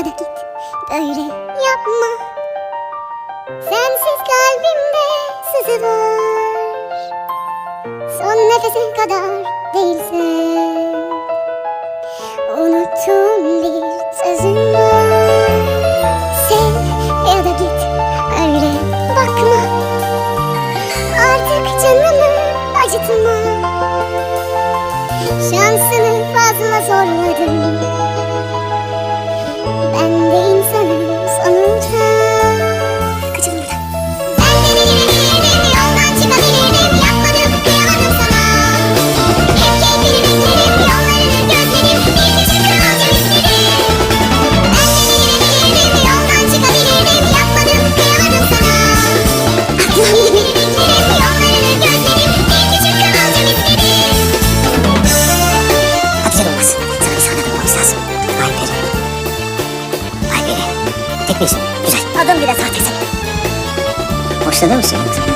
Öyle yapma. Sensiz kalbimde sızı var. Son nefese kadar değilsin. Unuttuğum bir sözün var. Sev ya da git. Öyle bakma. Artık canımı acıtma İsim. Güzel. Adım bile sahte senin mısın? Ben deneyebilirim